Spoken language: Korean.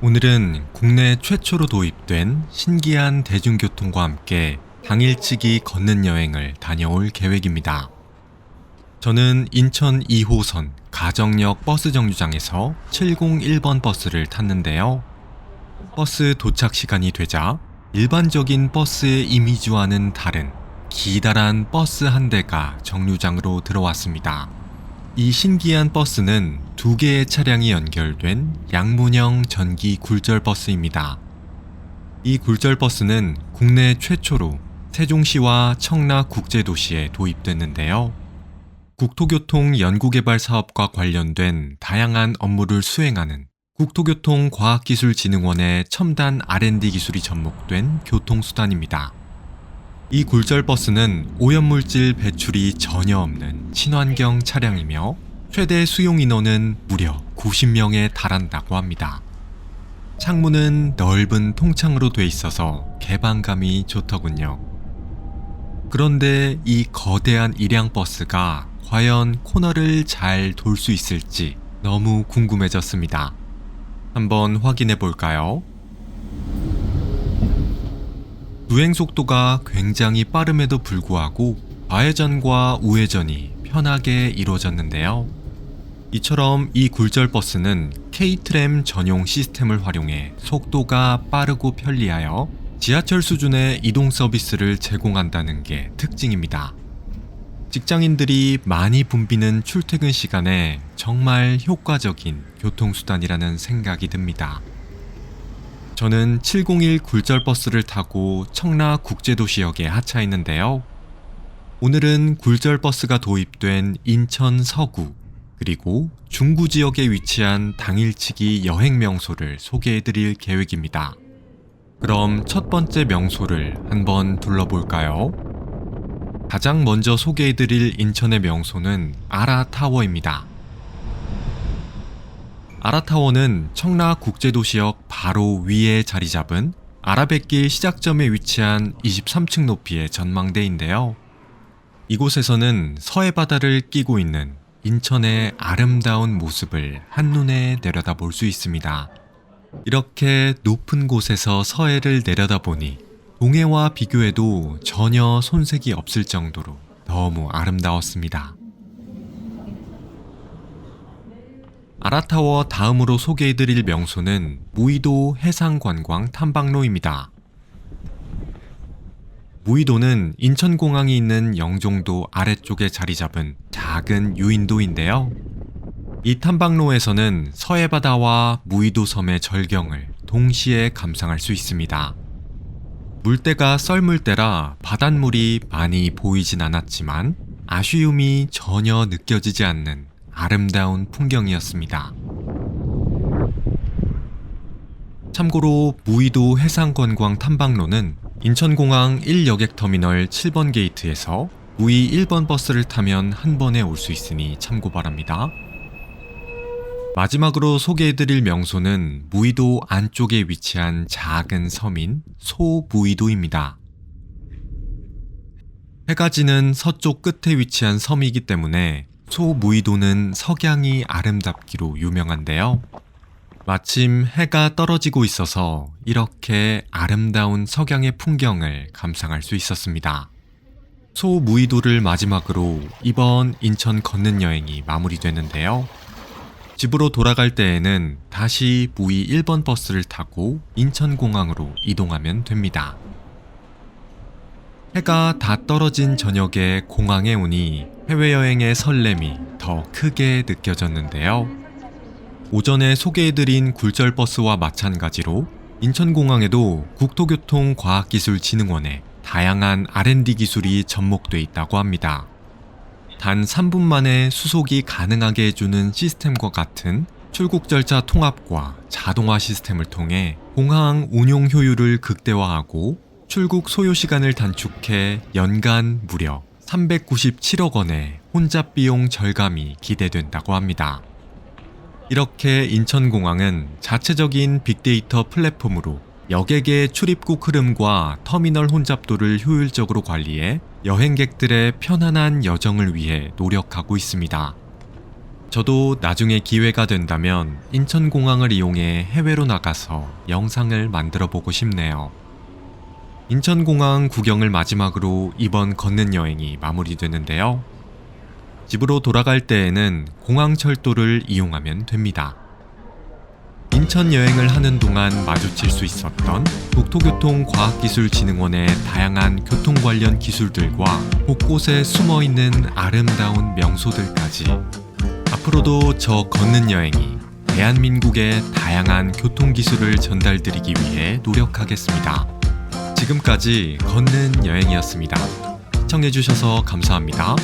오늘은 국내 최초로 도입된 신기한 대중교통과 함께 당일치기 걷는 여행을 다녀올 계획입니다. 저는 인천 2호선 가정역 버스 정류장에서 701번 버스를 탔는데요. 버스 도착 시간이 되자 일반적인 버스의 이미지와는 다른 기다란 버스 한 대가 정류장으로 들어왔습니다. 이 신기한 버스는 두 개의 차량이 연결된 양문형 전기 굴절 버스입니다. 이 굴절 버스는 국내 최초로 세종시와 청라 국제도시에 도입됐는데요. 국토교통 연구개발 사업과 관련된 다양한 업무를 수행하는 국토교통과학기술진흥원의 첨단 R&D 기술이 접목된 교통수단입니다. 이 굴절 버스는 오염물질 배출이 전혀 없는 친환경 차량이며 최대 수용 인원은 무려 90명에 달한다고 합니다. 창문은 넓은 통창으로 돼 있어서 개방감이 좋더군요. 그런데 이 거대한 일양 버스가 과연 코너를 잘 돌 수 있을지 너무 궁금해졌습니다. 한번 확인해 볼까요? 주행 속도가 굉장히 빠름에도 불구하고 좌회전과 우회전이 편하게 이루어졌는데요. 이처럼 이 굴절 버스는 K-트램 전용 시스템을 활용해 속도가 빠르고 편리하여 지하철 수준의 이동 서비스를 제공한다는 게 특징입니다. 직장인들이 많이 붐비는 출퇴근 시간에 정말 효과적인 교통수단이라는 생각이 듭니다. 저는 701 굴절 버스를 타고 청라 국제도시역에 하차했는데요. 오늘은 굴절 버스가 도입된 인천 서구 그리고 중구 지역에 위치한 당일치기 여행 명소를 소개해 드릴 계획입니다. 그럼 첫 번째 명소를 한번 둘러볼까요? 가장 먼저 소개해 드릴 인천의 명소는 아라타워입니다. 아라타워는 청라 국제도시역 바로 위에 자리 잡은 아라뱃길 시작점에 위치한 23층 높이의 전망대인데요. 이곳에서는 서해 바다를 끼고 있는 인천의 아름다운 모습을 한눈에 내려다 볼 수 있습니다. 이렇게 높은 곳에서 서해를 내려다보니 동해와 비교해도 전혀 손색이 없을 정도로 너무 아름다웠습니다. 아라타워 다음으로 소개해드릴 명소는 무의도 해상관광 탐방로입니다. 무의도는 인천공항이 있는 영종도 아래쪽에 자리 잡은 작은 유인도인데요. 이 탐방로에서는 서해바다와 무의도 섬의 절경을 동시에 감상할 수 있습니다. 물때가 썰물 때라 바닷물이 많이 보이진 않았지만 아쉬움이 전혀 느껴지지 않는 아름다운 풍경이었습니다. 참고로 무의도 해상관광 탐방로는 인천공항 1여객터미널 7번 게이트에서 무의 1번 버스를 타면 한 번에 올 수 있으니 참고 바랍니다. 마지막으로 소개해드릴 명소는 무의도 안쪽에 위치한 작은 섬인 소무의도입니다. 해가 지는 서쪽 끝에 위치한 섬이기 때문에 소무의도는 석양이 아름답기로 유명한데요. 마침 해가 떨어지고 있어서 이렇게 아름다운 석양의 풍경을 감상할 수 있었습니다. 소무의도를 마지막으로 이번 인천 걷는 여행이 마무리되는데요. 집으로 돌아갈 때에는 다시 무의 1번 버스를 타고 인천공항으로 이동하면 됩니다. 해가 다 떨어진 저녁에 공항에 오니 해외여행의 설렘이 더 크게 느껴졌는데요. 오전에 소개해드린 굴절버스와 마찬가지로 인천공항에도 국토교통과학기술진흥원에 다양한 R&D 기술이 접목돼 있다고 합니다. 단 3분 만에 수속이 가능하게 해주는 시스템과 같은 출국 절차 통합과 자동화 시스템을 통해 공항 운용 효율을 극대화하고 출국 소요 시간을 단축해 연간 무려 397억 원의 혼잡 비용 절감이 기대된다고 합니다. 이렇게 인천공항은 자체적인 빅데이터 플랫폼으로 여객의 출입국 흐름과 터미널 혼잡도를 효율적으로 관리해 여행객들의 편안한 여정을 위해 노력하고 있습니다. 저도 나중에 기회가 된다면 인천공항을 이용해 해외로 나가서 영상을 만들어 보고 싶네요. 인천공항 구경을 마지막으로 이번 걷는 여행이 마무리되는데요. 집으로 돌아갈 때에는 공항철도를 이용하면 됩니다. 인천 여행을 하는 동안 마주칠 수 있었던 국토교통과학기술진흥원의 다양한 교통 관련 기술들과 곳곳에 숨어 있는 아름다운 명소들까지 앞으로도 저 걷는 여행이 대한민국의 다양한 교통 기술을 전달드리기 위해 노력하겠습니다. 지금까지 걷는 여행이었습니다. 시청해주셔서 감사합니다.